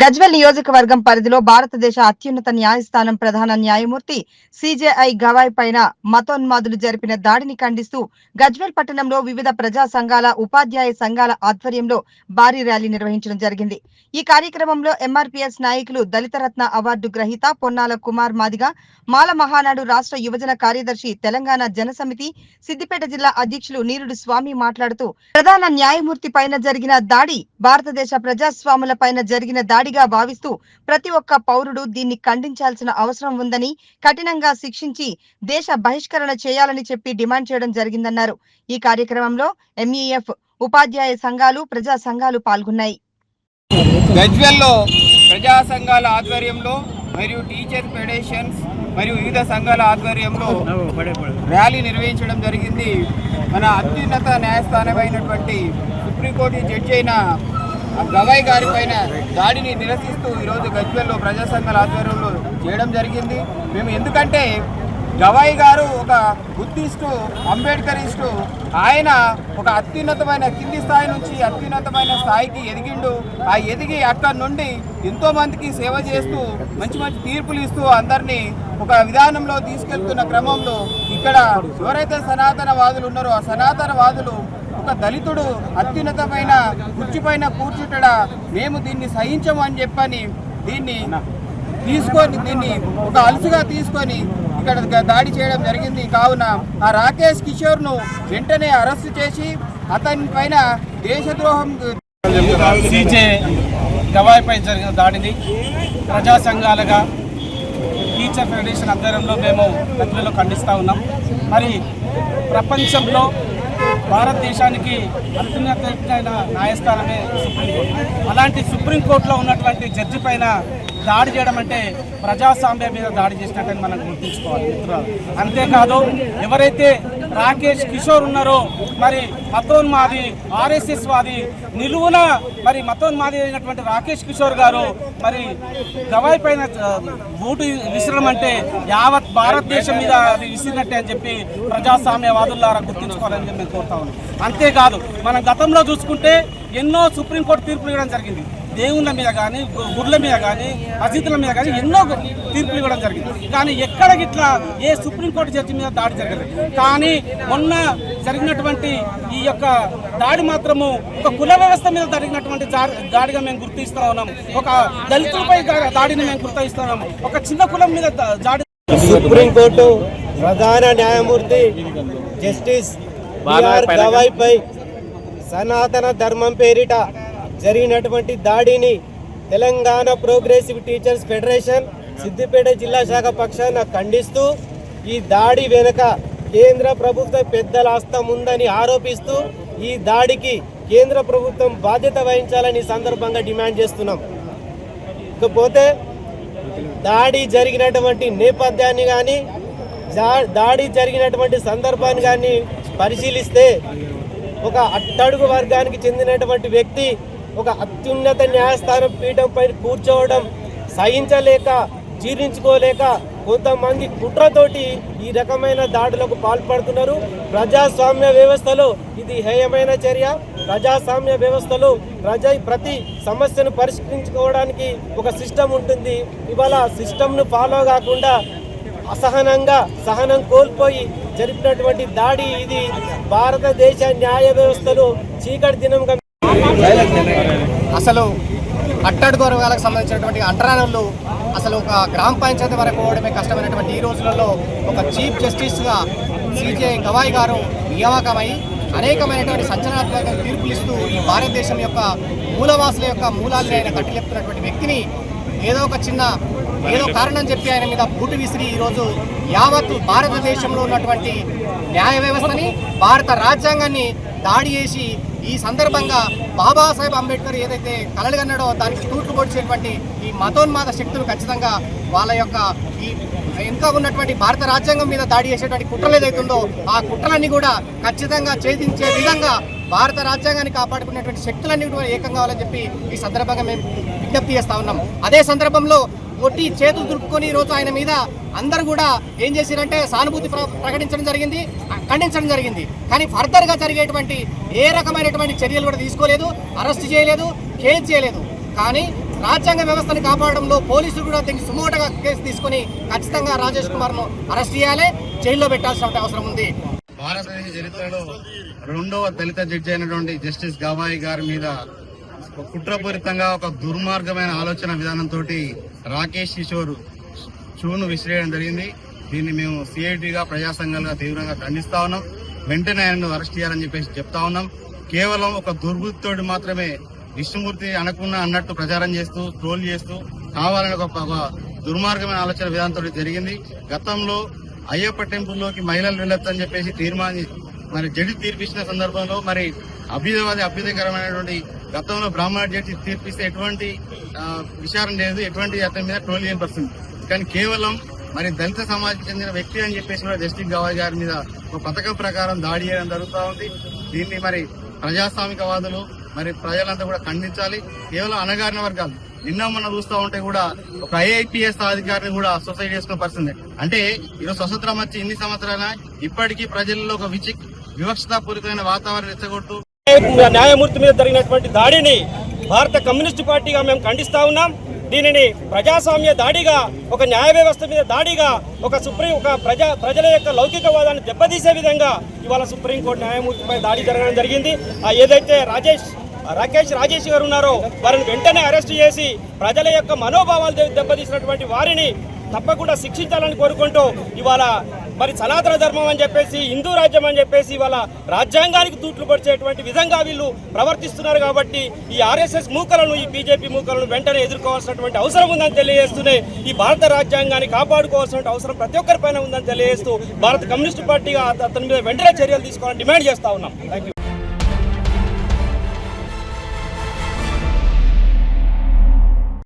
గజ్వెల్ నియోజకవర్గం పరిధిలో భారతదేశ అత్యున్నత న్యాయస్థానం ప్రధాన న్యాయమూర్తి సిజేఐ గవాయ్ పైన మతోన్మాదులు జరిపిన దాడిని ఖండిస్తూ గజ్వెల్ పట్టణంలో వివిధ ప్రజా సంఘాల ఉపాధ్యాయ సంఘాల ఆధ్వర్యంలో భారీ ర్యాలీ నిర్వహించడం జరిగింది. ఈ కార్యక్రమంలో ఎంఆర్పీఎస్ నాయకులు దళిత రత్న అవార్డు గ్రహీత పొన్నాల కుమార్ మాదిగ మాల మహానాడు రాష్ట్ర యువజన కార్యదర్శి తెలంగాణ జనసమితి సిద్దిపేట జిల్లా అధ్యక్షులు నీరుడు స్వామి మాట్లాడుతూ ప్రధాన న్యాయమూర్తి పైన జరిగిన దాడి భారతదేశ ప్రజాస్వాముల పైన జరిగిన దాడి దాడిగా భావిస్తూ ప్రతి ఒక్క పౌరుడు దీన్ని ఖండించాల్సిన అవసరం ఉందని కఠినంగా శిక్షించి దేశ బహిష్కరణ చేయాలని చెప్పి డిమాండ్ చేయడం జరిగిందన్నారు. ఈ కార్యక్రమంలో ఎంఈఎఫ్ ఉపాధ్యాయ సంఘాలు ప్రజా సంఘాలు పాల్గొన్నాయి. గజ్వెల్లో ప్రజా సంఘాల ఆధ్వర్యంలో మరియు టీచర్ ఫెడరేషన్స్ మరియు వివిధ సంఘాల ఆధ్వర్యంలో ర్యాలీ నిర్వహించడం జరిగింది. మన అత్యున్నత న్యాయస్థానమైనటువంటి సుప్రీంకోర్టు జడ్జి అయిన గవాయ్ గారి పైన దాడిని నిరసిస్తూ ఈరోజు గజ్వెల్లో ప్రజాసంఘాల ఆధ్వర్యంలో చేయడం జరిగింది. మేము ఎందుకంటే గవాయి గారు ఒక బుద్ధిస్టు అంబేద్కరిస్టు ఆయన ఒక అత్యున్నతమైన కింది స్థాయి నుంచి అత్యున్నతమైన స్థాయికి ఎదిగిండు. ఆ ఎదిగి అక్కడి నుండి ఎంతోమందికి సేవ చేస్తూ మంచి మంచి తీర్పులు ఇస్తూ అందరినీ ఒక విధానంలో తీసుకెళ్తున్న క్రమంలో ఇక్కడ ఎవరైతే సనాతన వాదులు ఉన్నారో ఆ సనాతన వాదులు ఒక దళితుడు అత్యున్నతమైన కుర్చీపైన కూర్చుంటడ? మేము దీన్ని సహించము అని చెప్పని దీన్ని తీసుకొని దీన్ని ఒక అలుసుగా తీసుకొని ఇక్కడ దాడి చేయడం జరిగింది. కావున ఆ రాకేష్ కిషోర్ను వెంటనే అరెస్ట్ చేసి అతని పైన దేశద్రోహం సీజే గవాయిపై జరిగిన దాడిని ప్రజా సంఘాలుగా టీచర్ ఫెడరేషన్ ఆధ్వర్యంలో మేము గజ్వేల్లో ఖండిస్తూ ఉన్నాం. మరి ప్రపంచంలో భారతదేశానికి అత్యున్నతమైన న్యాయస్థానమే సుప్రీంకోర్టు అలాంటి సుప్రీంకోర్టులో ఉన్నటువంటి జడ్జి పైన దాడి చేయడం అంటే ప్రజాస్వామ్యం మీద దాడి చేసినట్టని మనం గుర్తుంచుకోవాలి మిత్రులు అంతేకాదు ఎవరైతే రాకేష్ కిషోర్ ఉన్నారు మరి మతోన్మాది ఆర్ఎస్ఎస్ వాది నిలువున మరి మతోన్మాది అయినటువంటి రాకేష్ కిషోర్ గారు మరి గవాయి పైన ఆ, బూటు విసరడం అంటే యావత్ భారతదేశం మీద అది విసిరినట్టే అని చెప్పి ప్రజాస్వామ్యవాదులారా గుర్తుంచుకోవాలని చెప్పి మేము కోరుతా ఉన్నాం. అంతేకాదు మనం గతంలో చూసుకుంటే ఎన్నో సుప్రీంకోర్టు తీర్పులు ఇవ్వడం జరిగింది. దేవుళ్ళ మీద కానీ గుడ్ల మీద కానీ మసీదుల మీద కానీ ఎన్నో తీర్పులు ఇవ్వడం జరిగింది. కానీ ఎక్కడ ఇట్లా ఏ సుప్రీంకోర్టు జడ్జి మీద దాడి జరగలేదు. కానీ మొన్న జరిగినటువంటి ఈ యొక్క దాడి మాత్రము ఒక కుల వ్యవస్థ మీద జరిగినటువంటి దాడిగా మేము గుర్తిస్తూ ఉన్నాం ఒక దళితులపై దాడిని మేము గుర్తిస్తూ ఉన్నాం ఒక చిన్న కులం మీద దాడి సుప్రీంకోర్టు ప్రధాన న్యాయమూర్తి జస్టిస్ సనాతన ధర్మం పేరిట జరిగినటువంటి దాడిని Telangana progressive teachers federation Siddipet జిల్లా శాఖ పక్షాన ఖండిస్తూ ఈ దాడి వెనుక కేంద్ర ప్రభుత్వ పెద్దల హస్తం ఉందని ఆరోపిస్తూ ఈ దాడికి కేంద్ర ప్రభుత్వం బాధ్యత వహించాలని సందర్భంగా డిమాండ్ చేస్తున్నాం. ఇకపోతే దాడి జరిగినటువంటి నేపథ్యాన్ని కానీ దాడి జరిగినటువంటి సందర్భాన్ని కానీ పరిశీలిస్తే ఒక అట్టడుగు వర్గానికి చెందినటువంటి వ్యక్తి ఒక అత్యున్నత న్యాయస్థానం పీఠంపై కూర్చోవడం సహించలేక జీర్ణించుకోలేక కొంతమంది కుట్రతోటి ఈ రకమైన దాడులకు పాల్పడుతున్నారు. ప్రజాస్వామ్య వ్యవస్థలో ఇది హేయమైన చర్య. ప్రజాస్వామ్య వ్యవస్థలో ప్రజా ప్రతి సమస్యను పరిష్కరించుకోవడానికి ఒక సిస్టమ్ ఉంటుంది. ఇవాళ సిస్టమ్ను ఫాలో కాకుండా అసహనంగా సహనం కోల్పోయి జరిపినటువంటి దాడి ఇది. భారతదేశ న్యాయ వ్యవస్థలో చీకటి దినంగా అసలు అట్టడుగు వర్గాలకు సంబంధించినటువంటి అంటరానులు అసలు ఒక గ్రామ పంచాయతీ వరకు పోవడమే కష్టమైనటువంటి ఈ రోజులలో ఒక చీఫ్ జస్టిస్గా సిజే గవాయ్ గారు నియామకమై అనేకమైనటువంటి సంచలనాత్మక తీర్పులు ఇస్తూ ఈ భారతదేశం యొక్క మూలవాసుల యొక్క మూలాలను ఆయన కట్టిలేపుతున్నటువంటి వ్యక్తిని ఏదో ఒక చిన్న ఏదో కారణం చెప్పి ఆయన మీద బూటు విసిరి ఈరోజు యావత్తు భారతదేశంలో ఉన్నటువంటి న్యాయ వ్యవస్థని భారత రాజ్యాంగాన్ని దాడి చేసి ఈ సందర్భంగా బాబాసాహెబ్ అంబేద్కర్ ఏదైతే కలలుగన్నాడో దానికి తూట్లు పొడిచేటువంటి ఈ మతోన్మాద శక్తులు ఖచ్చితంగా వాళ్ళ యొక్క ఈ ఇంకా ఉన్నటువంటి భారత రాజ్యాంగం మీద దాడి చేసేటువంటి కుట్రలు ఏదైతుందో ఆ కుట్రలన్నీ కూడా ఖచ్చితంగా ఛేదించే విధంగా భారత రాజ్యాంగాన్ని కాపాడుకునేటువంటి శక్తులన్నీ కూడా ఏకం కావాలని చెప్పి ఈ సందర్భంగా మేము విజ్ఞప్తి చేస్తా ఉన్నాం. అదే సందర్భంలో కొట్టి చేతులు దురుపుకొని ఈరోజు రోజు ఆయన మీద అందరూ కూడా ఏం చేశారంటే సానుభూతి ప్రకటించడం జరిగింది ఖండించడం జరిగింది. కానీ ఫర్దర్గా జరిగేటువంటి ఏ రకమైనటువంటి చర్యలు కూడా తీసుకోలేదు అరెస్ట్ చేయలేదు కేసు చేయలేదు. కానీ రాజ్యాంగ వ్యవస్థను కాపాడడంలో పోలీసులు కూడా దీనికి సుమోటగా కేసు తీసుకొని ఖచ్చితంగా రాజేష్ కుమార్ను అరెస్ట్ చేయాలి జైల్లో పెట్టాల్సిన అవసరం ఉంది. భారతదేశ చరిత్రలో రెండవ దళిత జడ్జి అయినటువంటి జస్టిస్ గవాయి గారి మీద కుట్రపూరితంగా ఒక దుర్మార్గమైన ఆలోచన విధానంతో రాకేష్ కిషోర్ షూను విసిరేయడం జరిగింది. దీన్ని మేము సిఐటిగా ప్రజా సంఘాలుగా తీవ్రంగా ఖండిస్తా ఉన్నాం. వెంటనే ఆయనను అరెస్ట్ చేయాలని చెప్పేసి చెప్తా ఉన్నాం. కేవలం ఒక దుర్బుద్ధితోటి మాత్రమే విష్ణుమూర్తి అనకుండా అన్నట్టు ప్రచారం చేస్తూ ట్రోల్ చేస్తూ కావాలని ఒక ఒక దుర్మార్గమైన ఆలోచన విధానంతో జరిగింది. గతంలో అయ్యప్ప టెంపుల్లోకి మహిళలు వెళ్ళొచ్చని చెప్పేసి తీర్మాని మరి జడ్జి తీర్పిచ్చిన సందర్భంలో మరి అభ్యుదవాది అభ్యుదకరమైనటువంటి గతంలో బ్రాహ్మణ జడ్జి తీర్పిస్తే ఎటువంటి విచారం విచారణ లేదు. ఎటువంటి అతని మీద ట్రోల్ చేయని పరిస్థితి కానీ కేవలం మరి దళిత సమాజం చెందిన వ్యక్తి అని చెప్పేసి కూడా జస్టిస్ గవాయ్ గారి మీద ఒక పథకం ప్రకారం దాడి చేయడం జరుగుతూ ఉంది. దీన్ని మరి ప్రజాస్వామికవాదులు మరి ప్రజలంతా కూడా ఖండించాలి. కేవలం అనగారిన వర్గాలు. నిన్న మొన్న చూస్తూ ఉంటే కూడా ఒక ఐఐపిఎస్ అధికారిని కూడా సొసైటీ చేసుకున్న పరిస్థితి అంటే ఈరోజు స్వతంత్రం వచ్చి ఇన్ని సంవత్సరాల ఇప్పటికీ ప్రజల్లో ఒక విచి వివక్షతాపూరితమైన వాతావరణం రెచ్చగొట్టు. న్యాయమూర్తి మీద జరిగినటువంటి దాడిని భారత కమ్యూనిస్టు పార్టీగా మేము ఖండిస్తా ఉన్నాం. దీనిని ప్రజాస్వామ్య దాడిగా ఒక న్యాయ వ్యవస్థ మీద దాడిగా ఒక సుప్రీం ఒక ప్రజా ప్రజల యొక్క లౌకికవాదాన్ని దెబ్బతీసే విధంగా ఇవాళ సుప్రీంకోర్టు న్యాయమూర్తిపై దాడి జరగడం జరిగింది. ఏదైతే రాజేష్ రాకేష్ రాజేష్ గారు ఉన్నారో వారిని వెంటనే అరెస్ట్ చేసి ప్రజల యొక్క మనోభావాలు దెబ్బతీసినటువంటి వారిని తప్పకుండా శిక్షించాలని కోరుకుంటూ ఇవాళ మరి సనాతన ధర్మం అని చెప్పేసి హిందూ రాజ్యం అని చెప్పేసి ఇవాళ రాజ్యాంగానికి తూట్లు పడిచేటువంటి విధంగా వీళ్ళు ప్రవర్తిస్తున్నారు కాబట్టి ఈ ఆర్ఎస్ఎస్ మూకలను ఈ బీజేపీ మూకలను వెంటనే ఎదుర్కోవాల్సినటువంటి అవసరం ఉందని తెలియజేస్తూనే ఈ భారత రాజ్యాంగాన్ని కాపాడుకోవాల్సిన అవసరం ప్రతి ఒక్కరిపైన ఉందని తెలియజేస్తూ భారత కమ్యూనిస్టు పార్టీగా అతని మీద వెంటనే చర్యలు తీసుకోవాలని డిమాండ్ చేస్తా ఉన్నాం. థ్యాంక్